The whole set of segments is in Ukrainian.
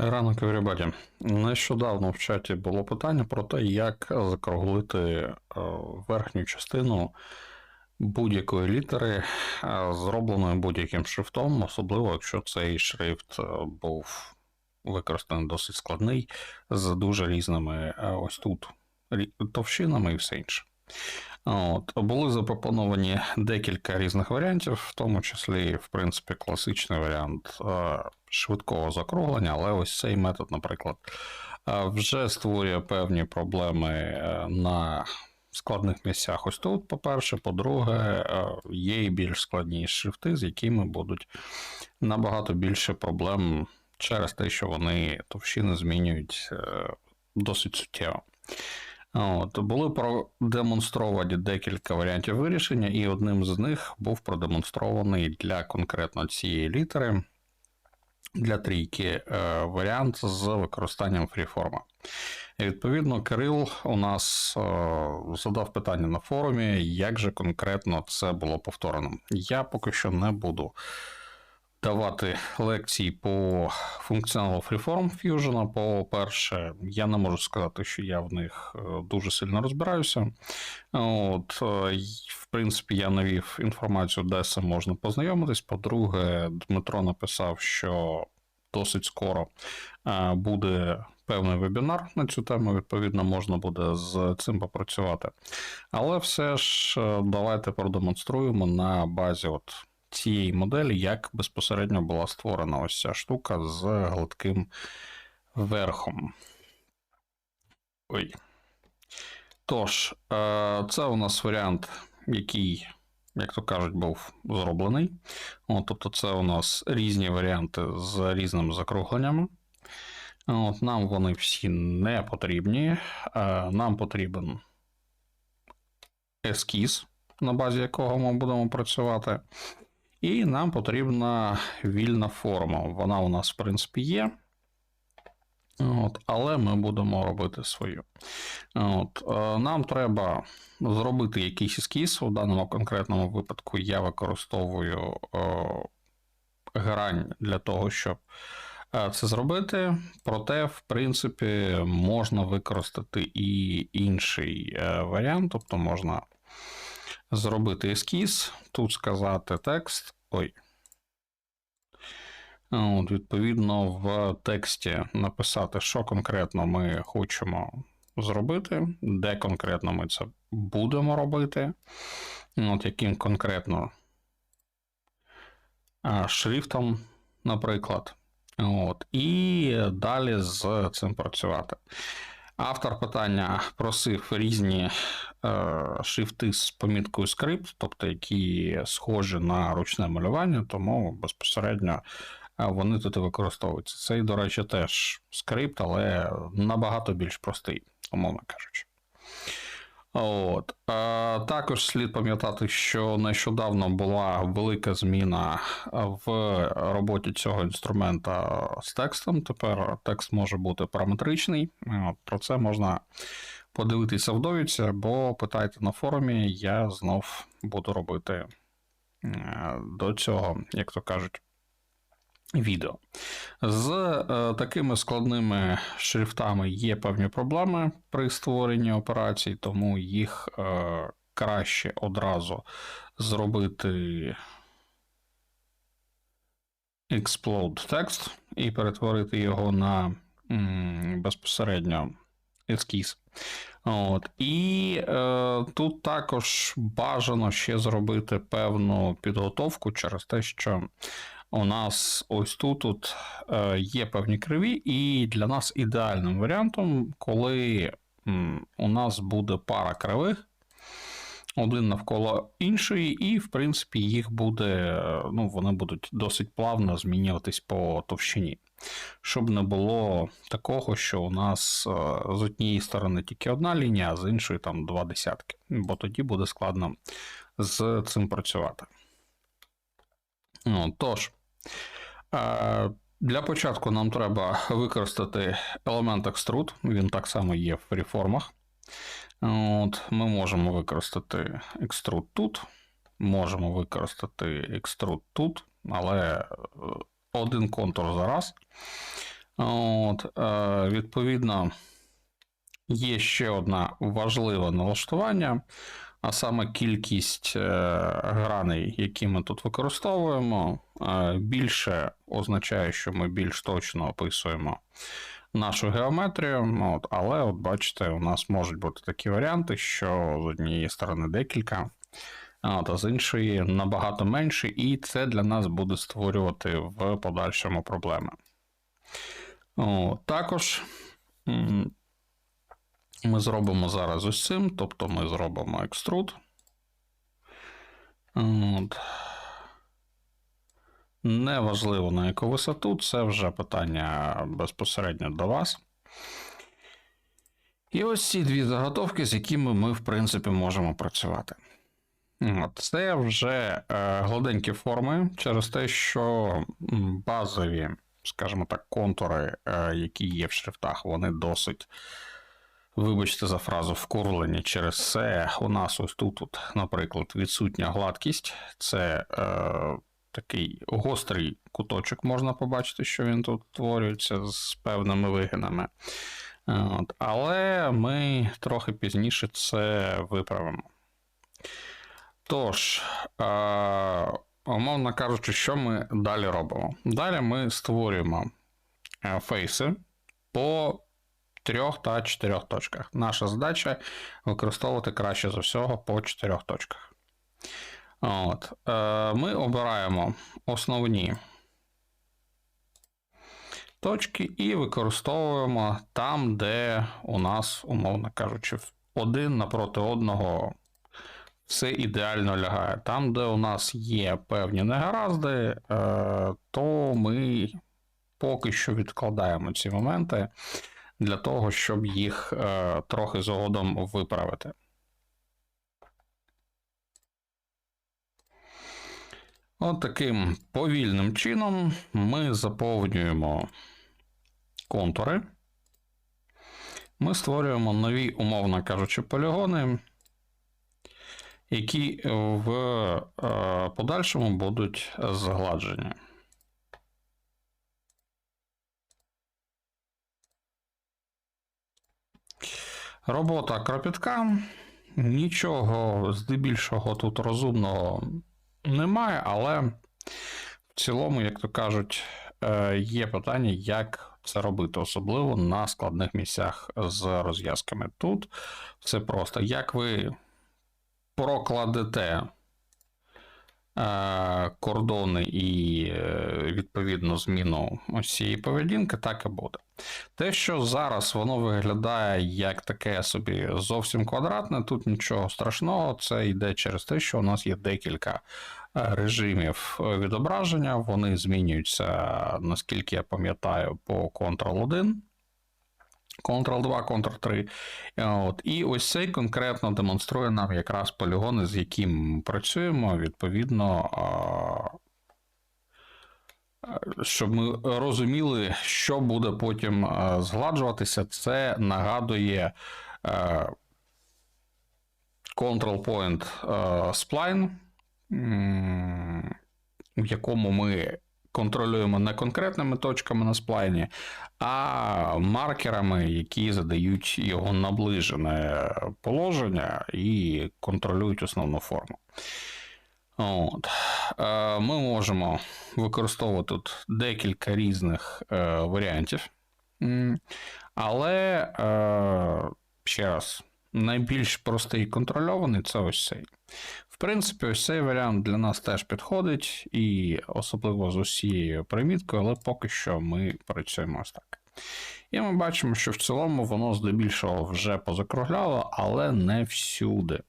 Ранок everybody. Нещодавно в чаті було питання про те, як закруглити е, верхню частину будь-якої літери, е, зробленої будь-яким шрифтом, особливо якщо цей шрифт е, був використаний досить складний, з дуже різними ось тут товщинами і все інше. От, були запропоновані декілька різних варіантів, в тому числі, в принципі, класичний варіант е, швидкого закруглення, але ось цей метод, наприклад, е, вже створює певні проблеми е, на складних місцях. Ось тут, по-перше, по-друге, є і більш складні шрифти, з якими будуть набагато більше проблем через те, що вони товщини змінюють досить суттєво. От, були продемонстровані декілька варіантів вирішення, і одним з них був продемонстрований для конкретно цієї літери, для трійки, е, варіант з використанням фріформа. І відповідно, Кирил у нас е, задав питання на форумі, як же конкретно це було повторено. Я поки що не буду давати лекції по функціоналу Freeform Fusion. По-перше, я не можу сказати, що я в них е, дуже сильно розбираюся. От, е, в принципі, я навів інформацію, де це можна познайомитись. По-друге, Дмитро написав, що досить скоро е, буде певний вебінар на цю тему. Відповідно, можна буде з цим попрацювати. Але все ж давайте продемонструємо на базі от цієї моделі, як безпосередньо була створена ось ця штука з гладким верхом. Ой. Тож, е, це у нас варіант, який, як то кажуть, був зроблений. От, тобто, це у нас різні варіанти з різними закругленнями. От, нам вони всі не потрібні. Е, Нам потрібен ескіз, на базі якого ми будемо працювати. І нам потрібна вільна форма. Вона у нас, в принципі, є. От, але ми будемо робити свою. От, е, нам треба зробити якийсь ескіз. У даному конкретному випадку я використовую е, грань для того, щоб е, це зробити. Проте, в принципі, можна використати і інший варіант, тобто можна зробити ескіз, тут сказати текст. Ой. От, відповідно, в тексті написати, що конкретно ми хочемо зробити, де конкретно ми це будемо робити, от яким конкретно шрифтом, наприклад. От, і далі з цим працювати. Автор питання просив різні е, шрифти з поміткою скрипт, тобто які схожі на ручне малювання, тому безпосередньо е, вони тут і використовуються. Цей, до речі, теж скрипт, але набагато більш простий, умовно кажучи. От. Е, також слід пам'ятати, що нещодавно була велика зміна в роботі цього інструмента з текстом. Тепер текст може бути параметричний. Про це можна подивитися в довідці, або питайте на форумі, я знов буду робити е, до цього, як то кажуть, відео. З е, такими складними шрифтами є певні проблеми при створенні операцій, тому їх е, краще одразу зробити explode text і перетворити його на м, безпосередньо ескіз. От. І е, тут також бажано ще зробити певну підготовку через те, що у нас ось тут, тут е, є певні криві, і для нас ідеальним варіантом, коли у нас буде пара кривих, один навколо іншої, і, в принципі, їх буде, е, ну, вони будуть досить плавно змінюватись по товщині. Щоб не було такого, що у нас е, з однієї сторони тільки одна лінія, а з іншої там два десятки. Бо тоді буде складно з цим працювати. Ну, тож, для початку нам треба використати елемент extrude, він так само є в реформах. От, Ми можемо використати extrude тут, можемо використати extrude тут, але е, один контур за раз. От, е, відповідно, є ще одне важливе налаштування, а саме кількість е, граней, які ми тут використовуємо, е, більше означає, що ми більш точно описуємо нашу геометрію. От, але, от бачите, у нас можуть бути такі варіанти, що з однієї сторони декілька. От, а з іншої набагато менше, і це для нас буде створювати в подальшому проблеми. О, також ми зробимо зараз ось цим, тобто ми зробимо екструд. Неважливо на яку висоту, це вже питання безпосередньо до вас. І ось ці дві заготовки, з якими ми, в принципі, можемо працювати. Це вже е, гладенькі форми через те, що базові, скажімо так, контури, е, які є в шрифтах, вони досить, вибачте за фразу, вкурлені. Через це у нас ось тут, от, наприклад, відсутня гладкість. Це е, такий гострий куточок, можна побачити, що він тут творюється з певними вигинами. От, але ми трохи пізніше це виправимо. Тож, е, умовно кажучи, що ми далі робимо? Далі ми створюємо е, фейси по трьох та чотирьох точках. Наша задача використовувати краще за всього по чотирьох точках. От, е, Ми обираємо основні точки і використовуємо там, де у нас, умовно кажучи, один напроти одного все ідеально лягає. Там, де у нас є певні негаразди, е, то ми поки що відкладаємо ці моменти для того, щоб їх е, трохи згодом виправити. От повільним чином ми заповнюємо контури. Ми створюємо нові, умовно кажучи, полігони, які в е, подальшому будуть згладжені. Робота кропітка. Нічого здебільшого тут розумного немає, але в цілому, як то кажуть, е, є питання, як це робити, особливо на складних місцях з розв'язками. Тут все просто. Як ви прокладете кордони і, е, відповідно, зміну цієї поведінки, так і буде. Те, що зараз воно виглядає як таке собі зовсім квадратне, тут нічого страшного, це йде через те, що у нас є декілька е, режимів відображення, вони змінюються, наскільки я пам'ятаю, по Ctrl-1. Ctrl-2, Ctrl-3. От. І ось цей конкретно демонструє нам якраз полігони, з яким працюємо, відповідно, щоб ми розуміли, що буде потім згладжуватися, це нагадує Control Point Spline, в якому ми контролюємо не конкретними точками на сплайні, а маркерами, які задають його наближене положення і контролюють основну форму. От. Е, ми можемо використовувати тут декілька різних е, варіантів. Але, е, ще раз, найбільш простий і контрольований це ось цей. Принципі, ось цей варіант для нас теж підходить, і особливо з усією приміткою, але поки що ми працюємо ось так. І ми бачимо, що в цілому воно здебільшого вже позакругляло, але не всюди.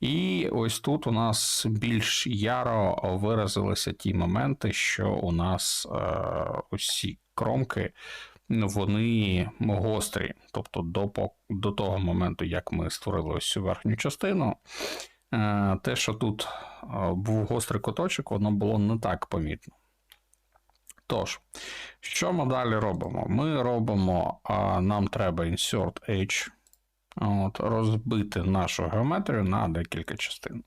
І ось тут у нас більш яро виразилися ті моменти, що у нас е, ці кромки вони гострі. Тобто до до того моменту, як ми створили ось цю верхню частину, те, що тут е, був гострий куточок, воно було не так помітно. Тож, що ми далі робимо? Ми робимо, нам треба insert H, от, розбити нашу геометрію на декілька частин.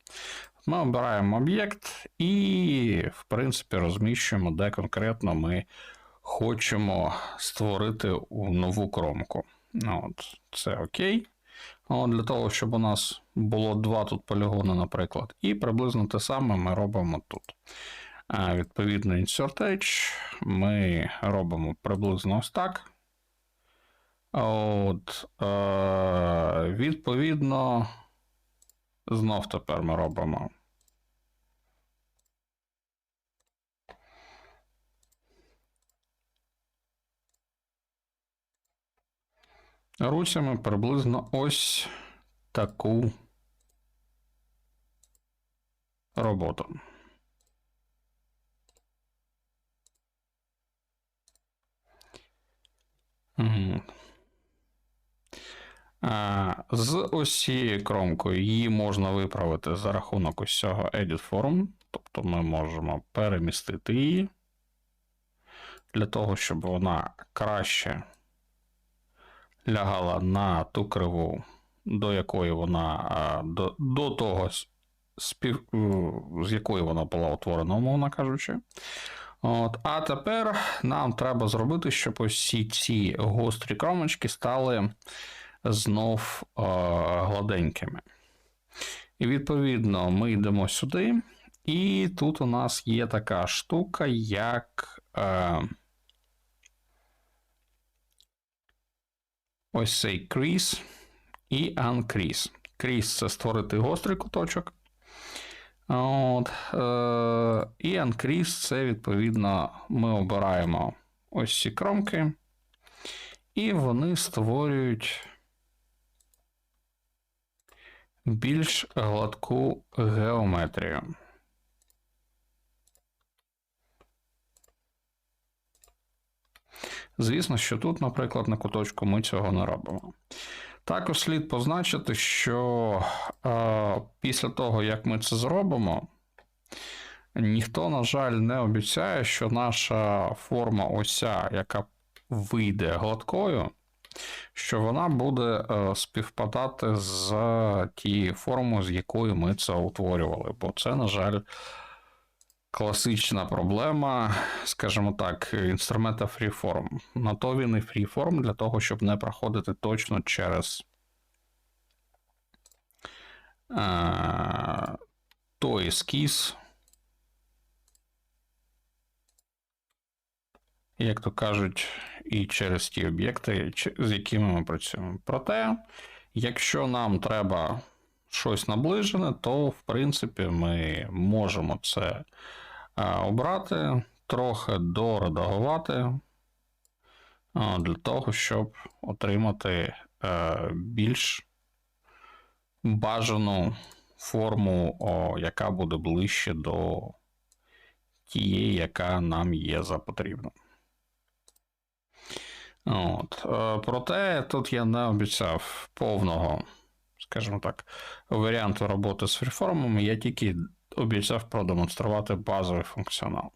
Ми обираємо об'єкт і, в принципі, розміщуємо, де конкретно ми хочемо створити нову кромку. От, Це окей. От, Для того, щоб у нас було два тут полігони, наприклад. І приблизно те саме ми робимо тут. А, Відповідно, Insert Edge ми робимо приблизно ось так. От, е, Відповідно, знов тепер ми робимо. Русями приблизно ось таку роботу. З ось цією кромкою її можна виправити за рахунок ось цього Edit Form. Тобто ми можемо перемістити її для того, щоб вона краще лягала на ту криву, до якої вона до, до того спів, з якої вона була утворена, умовно кажучи. От, а тепер нам треба зробити, щоб ці, ці гострі кромочки стали знов е, гладенькими. І відповідно ми йдемо сюди, і тут у нас є така штука, як. Е, ось цей crease і uncrease. Crease – це створити гострий куточок. От, е, і uncrease – це відповідно ми обираємо ось ці кромки, і вони створюють більш гладку геометрію. Звісно, що тут, наприклад, на куточку ми цього не робимо. Також слід позначити, що е, після того, як ми це зробимо, ніхто, на жаль, не обіцяє, що наша форма ося, яка вийде гладкою, що вона буде е, співпадати з тією формою, з якою ми це утворювали. Бо це, на жаль, класична проблема, скажімо так, інструмента Freeform. На то він і Freeform для того, щоб не проходити точно через е, той ескіз, як то кажуть, і через ті об'єкти, з якими ми працюємо. Проте, якщо нам треба щось наближене, то в принципі ми можемо це обрати, трохи доредагувати для того, щоб отримати е, більш бажану форму, яка буде ближче до тієї, яка нам є за потрібну. От. е, Проте тут я не обіцяв повного, скажімо так, варіанту роботи з фріформами, я тільки обіцяв продемонструвати базовий функціонал.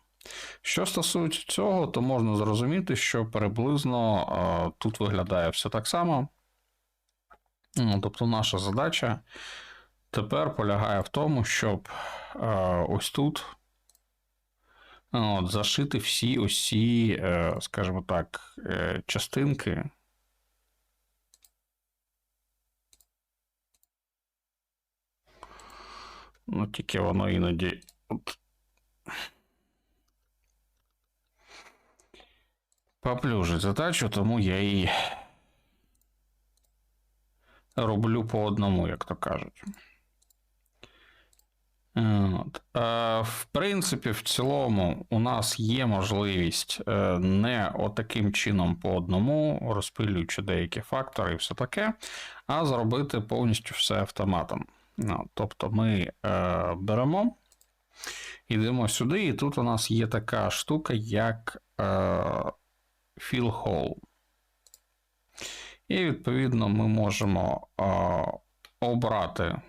Що стосується цього, то можна зрозуміти, що приблизно е, тут виглядає все так само. Тобто, наша задача тепер полягає в тому, щоб е, ось тут от, зашити всі ось ці, е, скажімо так, частинки. Ну, тільки воно іноді. Поплюжить задачу, тому я її роблю по одному, як то кажуть. От. Е, В принципі, в цілому, у нас є можливість е, не отаким чином по одному, розпилюючи деякі фактори і все таке, а зробити повністю все автоматом. Ну, Тобто ми е, беремо, йдемо сюди, і тут у нас є така штука, як е, fill hole. І відповідно ми можемо е, обрати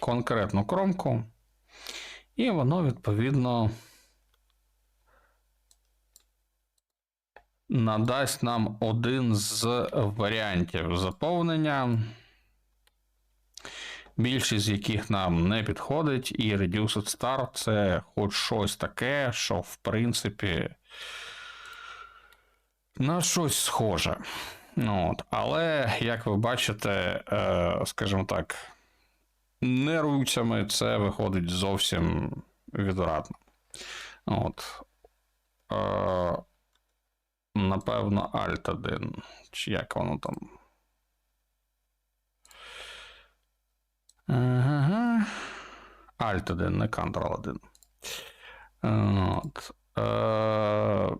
конкретну кромку, і воно відповідно надасть нам один з варіантів заповнення, більшість з яких нам не підходить, і Reduced Star це хоч щось таке, що в принципі на щось схоже. От. Але, як ви бачите, е, скажімо так, нервуцями це виходить зовсім відвратно. От. Е, напевно, Alt 1. Чи як воно там? Ага. Alt 1, не Ctrl 1. От. Е,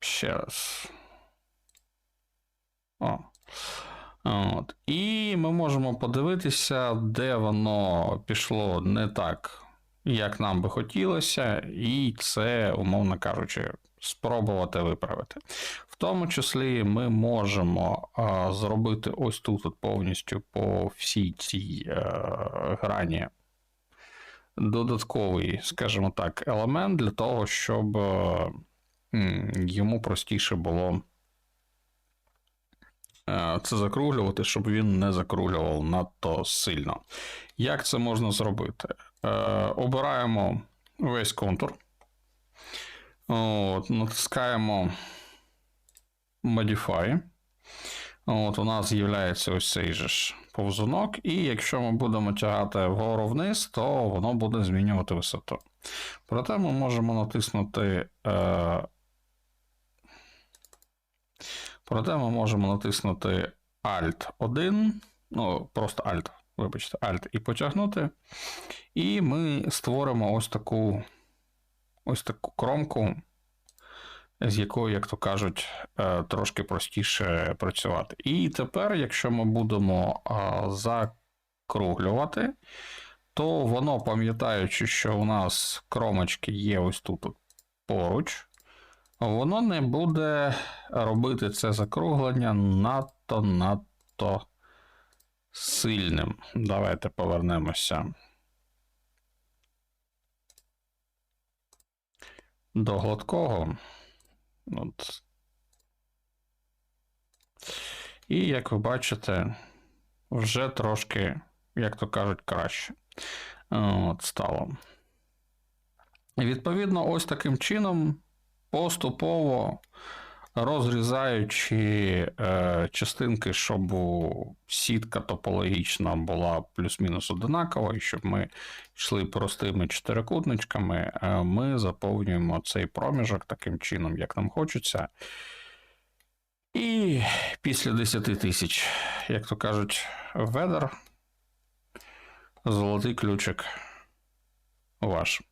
ще раз. О. От. І ми можемо подивитися, де воно пішло не так, як нам би хотілося, і це, умовно кажучи, спробувати виправити. В тому числі ми можемо а, зробити ось тут от повністю по всій цій е, грані додатковий, скажімо так, елемент для того, щоб е, йому простіше було е, це закруглювати, щоб він не закруглював надто сильно. Як це можна зробити? Е, Обираємо весь контур. От, натискаємо Modify. От, у нас з'являється ось цей же ж повзунок, і якщо ми будемо тягати вгору вниз, то воно буде змінювати висоту. Проте ми можемо натиснути. Е... Проте ми можемо натиснути Alt 1, ну, просто Alt, вибачте, Alt і потягнути. І ми створимо ось таку ось таку кромку, з якою, як то кажуть, е, трошки простіше працювати. І тепер, якщо ми будемо закруглювати, то воно, пам'ятаючи, що у нас кромочки є ось тут поруч, воно не буде робити це закруглення надто-надто сильним. Давайте повернемося. До гладкого. От. І, як ви бачите, вже трошки, як то кажуть, краще От, стало. Відповідно, ось таким чином, поступово розрізаючи е, частинки, щоб сітка топологічна була плюс-мінус одинакова, і щоб ми йшли простими чотирикутничками, е, ми заповнюємо цей проміжок таким чином, як нам хочеться. І після 10 тисяч, як то кажуть, ведер, золотий ключик ваш.